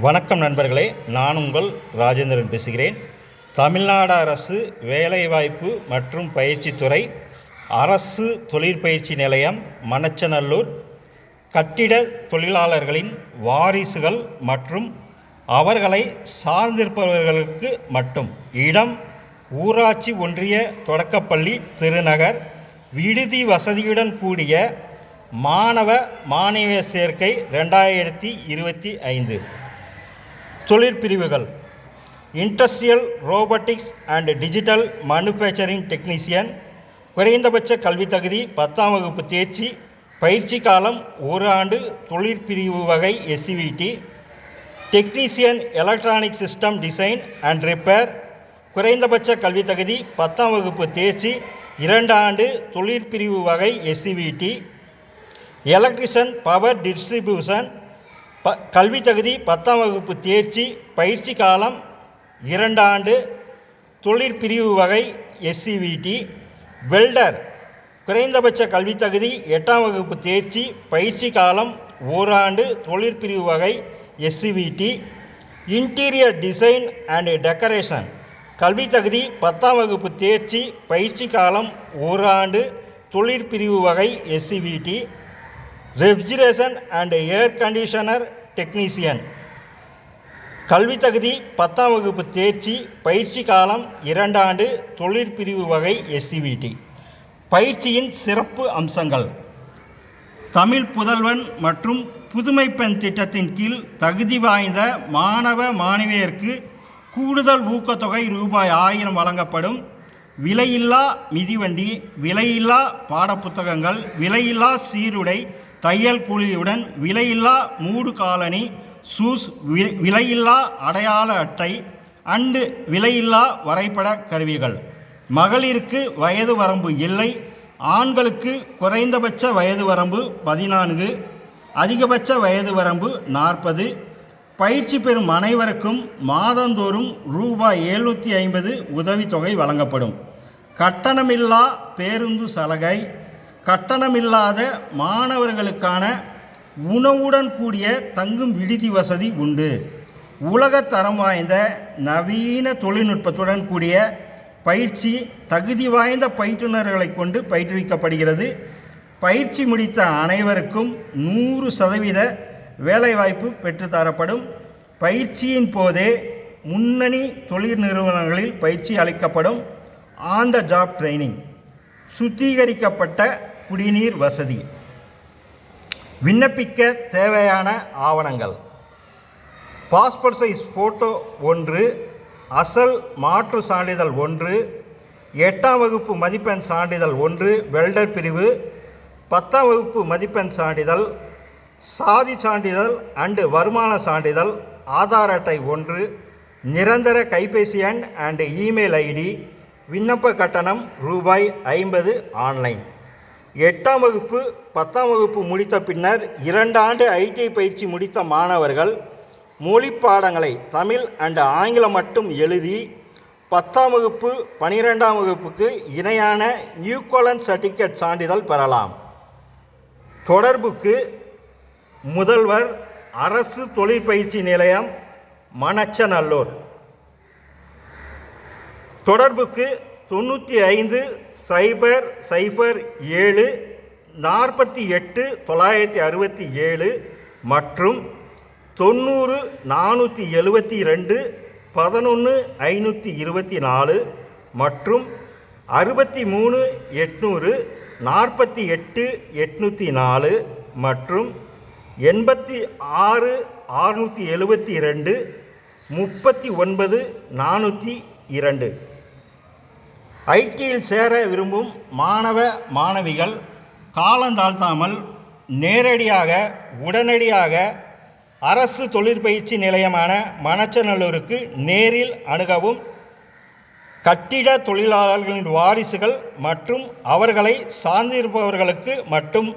வணக்கம் நண்பர்களே நான் உங்கள் ராஜேந்திரன் பேசுகிறேன். தமிழ்நாடு அரசு வேலைவாய்ப்பு மற்றும் பயிற்சித்துறை அரசு தொழிற்பயிற்சி நிலையம் மணச்சநல்லூர். கட்டிட தொழிலாளர்களின் வாரிசுகள் மற்றும் அவர்களை சார்ந்திருப்பவர்களுக்கு மட்டும் இடம் ஊராட்சி ஒன்றிய தொடக்கப்பள்ளி திருநகர். விடுதி வசதியுடன் கூடிய மாணவ மாணவிய சேர்க்கை ரெண்டாயிரத்தி இருபத்தி ஐந்து. தொழிற்பிரிவுகள். Industrial robotics and digital manufacturing technician குறைந்தபட்ச கல்வி தகுதி பத்தாம் வகுப்பு தேர்ச்சி பயிற்சி காலம் ஒரு ஆண்டு தொழிற்பிரிவு வகை SCVT technician electronic system design and repair குறைந்தபட்ச கல்வி தகுதி பத்தாம் வகுப்பு தேர்ச்சி இரண்டு ஆண்டு தொழிற்பிரிவு வகை எஸ்சிவிடி எலக்ட்ரிஷன் பவர் டிஸ்ட்ரிபியூஷன் ப கல்வி தகுதி பத்தாம் வகுப்பு தேர்ச்சி பயிற்சி காலம் இரண்டு ஆண்டு தொழிற்பிரிவு வகை எஸ்சிவிடி வெல்டர் குறைந்தபட்ச கல்வி தகுதி எட்டாம் வகுப்பு தேர்ச்சி பயிற்சி காலம் ஓராண்டு தொழிற்பிரிவு வகை SCVT interior design and decoration கல்வி தகுதி பத்தாம் வகுப்பு தேர்ச்சி பயிற்சி காலம் ஓராண்டு தொழிற்பிரிவு வகை SCVT refrigeration and air conditioner technician கல்வி தகுதி பத்தாம் வகுப்பு தேர்ச்சி பயிற்சி காலம் இரண்டாண்டு தொழிற்பிரிவு வகை எஸ்சிவிடி பயிற்சியின் சிறப்பு அம்சங்கள். தமிழ் புதல்வன் மற்றும் புதுமை பெண் திட்டத்தின் கீழ் தகுதி வாய்ந்த மாணவ மாணவியருக்கு கூடுதல் ஊக்கத்தொகை ரூபாய் ஆயிரம் வழங்கப்படும். விலையில்லா மிதிவண்டி விலையில்லா பாடப்புத்தகங்கள் விலையில்லா சீருடை தையல் கூலியுடன் விலையில்லா மூடு காலணி ஷூஸ் வி- விலையில்லா அடையாள அட்டை அண்டு விலையில்லா வரைபட கருவிகள். மகளிருக்கு வயது வரம்பு இல்லை ஆண்களுக்கு குறைந்தபட்ச வயது வரம்பு பதினான்கு அதிகபட்ச வயது வரம்பு நாற்பது பயிற்சி பெறும் அனைவருக்கும் மாதந்தோறும் ரூபாய் எழுநூற்றி ஐம்பது உதவித்தொகை வழங்கப்படும். கட்டணமில்லா பேருந்து சலுகை கட்டணமில்லாத மாணவர்களுக்கான உணவுடன் கூடிய தங்கும் விடுதி வசதி உண்டு. உலக தரம் வாய்ந்த நவீன தொழில்நுட்பத்துடன் கூடிய பயிற்சி தகுதி வாய்ந்த பயிற்றுநர்களை கொண்டு பயிற்றுவிக்கப்படுகிறது. பயிற்சி முடித்த அனைவருக்கும் நூறு சதவீத வேலைவாய்ப்பு பெற்றுத்தரப்படும். பயிற்சியின் போதே முன்னணி தொழில் நிறுவனங்களில் பயிற்சி அளிக்கப்படும். On the job training. சுத்திகரிக்கப்பட்ட குடிநீர் வசதி. விண்ணப்பிக்க தேவையான ஆவணங்கள். பாஸ்போர்ட் சைஸ் ஃபோட்டோ ஒன்று அசல் மாற்று சான்றிதழ் ஒன்று எட்டாம் வகுப்பு மதிப்பெண் சான்றிதழ் ஒன்று வெல்டர் பிரிவு பத்தாம் வகுப்பு மதிப்பெண் சான்றிதழ் சாதி சான்றிதழ் அண்டு வருமான சான்றிதழ் ஆதார் அட்டை ஒன்று நிரந்தர கைபேசி எண் அண்டு இமெயில் ஐடி விண்ணப்ப கட்டணம் ரூபாய் ஐம்பது ஆன்லைன் எட்டாம் வகுப்பு பத்தாம் வகுப்பு முடித்த பின்னர் இரண்டு ஆண்டு ஐடிஐ பயிற்சி முடித்த மாணவர்கள் மொழி பாடங்களை தமிழ் அண்ட் ஆங்கிலம் மட்டும் எழுதி பத்தாம் வகுப்பு பனிரெண்டாம் வகுப்புக்கு இணையான ஈக்குவலன் சர்டிஃபிகேட் சான்றிதழ் பெறலாம். தொடர்புக்கு முதல்வர் அரசு தொழிற்பயிற்சி நிலையம் மணச்சநல்லூர். தொடர்புக்கு தொண்ணூற்றி ஐந்து சைபர் சைபர் ஏழு நாற்பத்தி எட்டு தொள்ளாயிரத்தி அறுபத்தி ஏழு மற்றும் தொண்ணூறு நானூற்றி எழுபத்தி ரெண்டு பதினொன்று ஐநூற்றி இருபத்தி நாலு மற்றும் அறுபத்தி மூணு எட்நூறு நாற்பத்தி எட்டு எட்நூற்றி நாலு மற்றும் எண்பத்தி ஆறு ஆறுநூற்றி எழுபத்தி ரெண்டு முப்பத்தி ஒன்பது நானூற்றி இரண்டு. ஐடியில் சேர விரும்பும் மாணவ மாணவிகள் காலந்தாழ்த்தாமல் நேரடியாக உடனடியாக அரசு தொழிற்பயிற்சி நிலையமான மணச்சநல்லூருக்கு நேரில் அணுகவும் கட்டிட தொழிலாளர்களின் வாரிசுகள் மற்றும் அவர்களை சார்ந்திருப்பவர்களுக்கு மட்டும்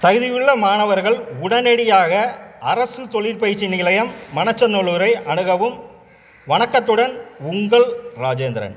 தகுதியுள்ள மாணவர்கள் உடனடியாக அரசு தொழிற்பயிற்சி நிலையம் மணச்சநல்லூரை அணுகவும். வணக்கத்துடன் உங்கள் ராஜேந்திரன்.